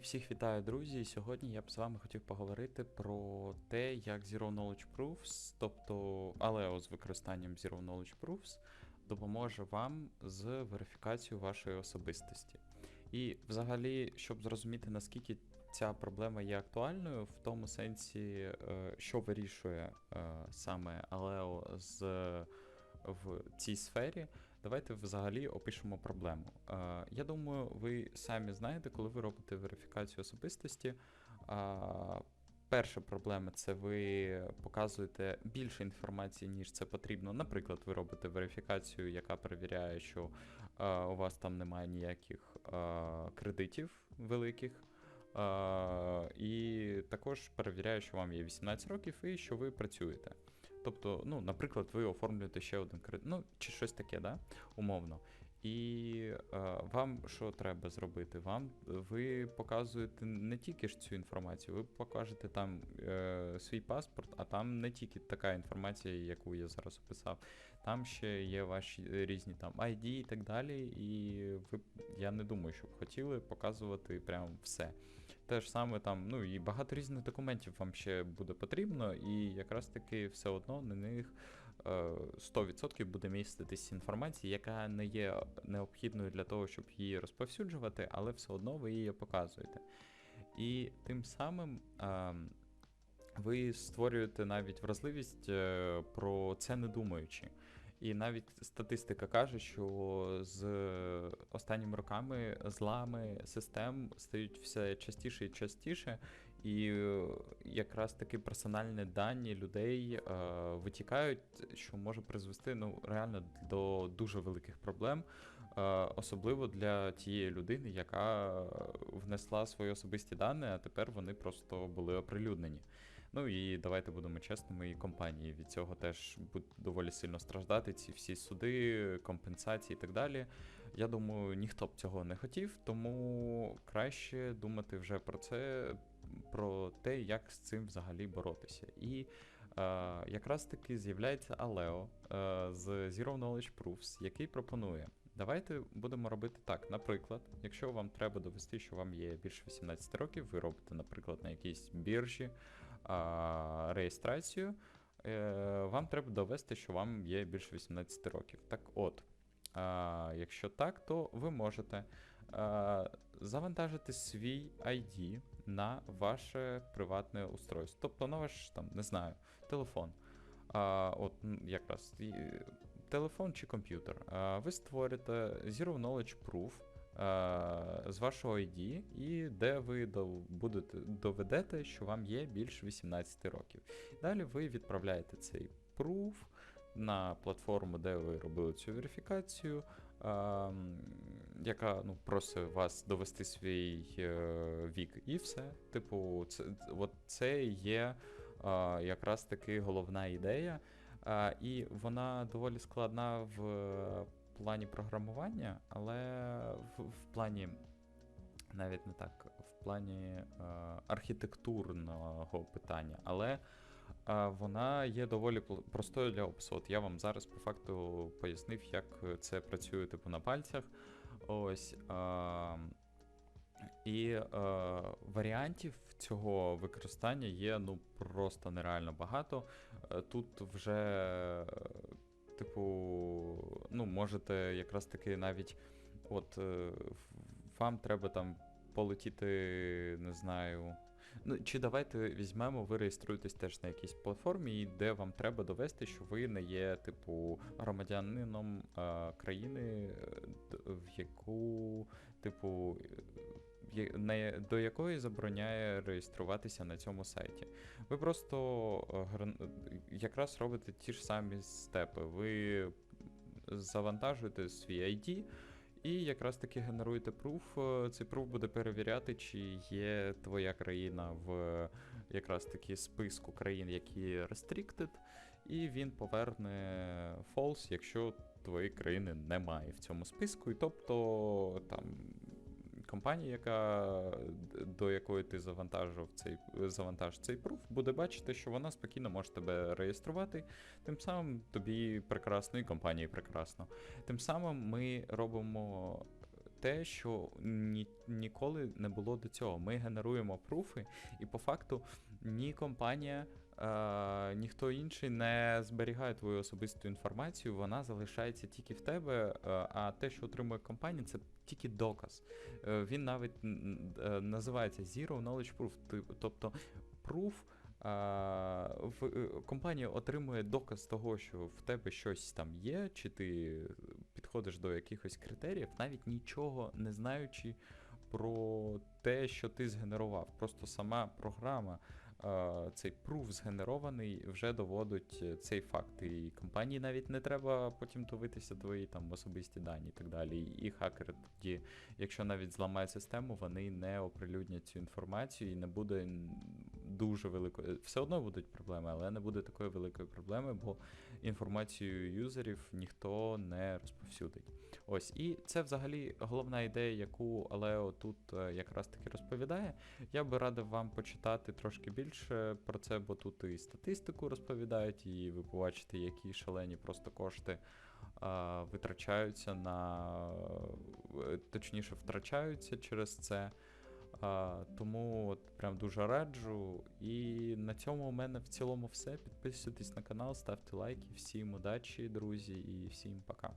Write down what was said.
всіх вітаю, друзі. Сьогодні я б з вами хотів поговорити про те, як Zero Knowledge Proofs, тобто Aleo з використанням Zero Knowledge Proofs, допоможе вам з верифікацією вашої особистості. І взагалі, щоб зрозуміти, наскільки ця проблема є актуальною, в тому сенсі, е, що вирішує е, саме Aleo з в цій сфері, давайте взагалі опишемо проблему. Е, Я думаю, ви самі знаєте, коли ви робите верифікацію особистості. е, Перша проблема це ви показуєте більше інформації, ніж це потрібно. Наприклад, ви робите верифікацію, яка перевіряє, що е, у вас там немає ніяких е, кредитів великих. Е, і також перевіряє, що вам є 18 років і що ви працюєте. Тобто, ну, наприклад, ви оформлюєте ще один кредит, ну, чи щось таке, да? умовно. І е, вам що треба зробити? Вам ви показуєте не тільки ж цю інформацію, ви покажете там е, свій паспорт, а там не тільки така інформація, яку я зараз описав. Там ще є ваші різні там ID і так далі. І ви я не думаю, щоб хотіли показувати прям все. Те ж саме там, ну і багато різних документів вам ще буде потрібно, і якраз таки все одно на них е, 100% буде міститись інформація, яка не є необхідною для того, щоб її розповсюджувати, але все одно ви її показуєте. І тим самим. Е, ви створюєте навіть вразливість е, про це не думаючи. І навіть статистика каже, що з останніми роками злами систем стають все частіше і частіше, і якраз таки персональні дані людей е, витікають, що може призвести ну, реально до дуже великих проблем, е, особливо для тієї людини, яка внесла свої особисті дані, а тепер вони просто були оприлюднені. Ну і давайте будемо чесними, і компанії від цього теж будуть доволі сильно страждати. Ці всі суди, компенсації і так далі. Я думаю, ніхто б цього не хотів, тому краще думати вже про це, про те, як з цим взагалі боротися. І е, якраз таки з'являється Aleo е, з Zero Knowledge Proofs, який пропонує. Давайте будемо робити так. Наприклад, якщо вам треба довести, що вам є більше 18 років, ви робите, наприклад, на якійсь біржі реєстрацію, е, вам треба довести, що вам є більше 18 років. Так от, якщо так, то ви можете а, завантажити свій ID на ваше приватне устройство. Тобто на ваш там, не знаю, телефон. От якраз телефон чи комп'ютер. Ви створите Zero Knowledge Proof з вашого ID, і де ви будете доведете, що вам є більше 18 років. Далі ви відправляєте цей proof на платформу, де ви робили цю верифікацію, а, яка ну, просить вас довести свій е, вік, і все. Типу, це, от це є а, якраз таки головна ідея. І вона доволі складна в е, плані програмування, але в, в плані. Навіть не так, в плані е, архітектурного питання, але е, вона є доволі простою для опису. Я вам зараз по факту пояснив, як це працює типу на пальцях. Ось. Е, і е, варіантів цього використання є ну просто нереально багато. Е, Тут вже, типу, ну, можете якраз таки навіть, от е, вам треба там полетіти, не знаю. Ну, чи давайте візьмемо, ви реєструєтесь теж на якійсь платформі, де вам треба довести, що ви не є, типу, громадянином е, країни, е, в яку, типу, до якої забороняє реєструватися на цьому сайті. Ви просто е, якраз робите ті ж самі степи. Ви завантажуєте свій ID. І якраз таки генеруєте пруф. Е, Цей пруф буде перевіряти, чи є твоя країна в якраз таки списку країн, які restricted, і він поверне false, якщо твоєї країни немає в цьому списку. І тобто там компанія, яка до якої ти завантажив цей завантаж цей пруф, буде бачити, що вона спокійно може тебе реєструвати. Тим самим тобі прекрасно і компанії прекрасно. Тим самим ми робимо те, що ні, ніколи не було до цього. Ми генеруємо пруфи, і по факту ні компанія, е, ніхто інший не зберігає твою особисту інформацію, вона залишається тільки в тебе. е, а те, що отримує компанія, це тільки доказ. Е, він навіть е, називається Zero Knowledge Proof. Тобто proof в, е, компанія отримує доказ того, що в тебе щось там є, чи ти підходиш до якихось критеріїв, навіть нічого не знаючи про те, що ти згенерував. Просто сама програма, цей пруф згенерований, вже доводить е, цей факт. І компанії навіть не треба потім дивитися твої там особисті дані і так далі. І хакери тоді, якщо навіть зламають систему, вони не оприлюднять цю інформацію і не буде дуже великої. Все одно будуть проблеми, але не буде такої великої проблеми, бо інформацію юзерів ніхто не розповсюдить. Ось, і це взагалі головна ідея, яку Алео тут е, якраз таки розповідає. Я би радив вам почитати трошки більше про це, бо тут і статистику розповідають, і ви побачите, які шалені просто кошти витрачаються на е, точніше втрачаються через це. Тому от прям дуже раджу. І на цьому у мене в цілому все. Підписуйтесь на канал, ставте лайки. Всім удачі, друзі, і всім пока.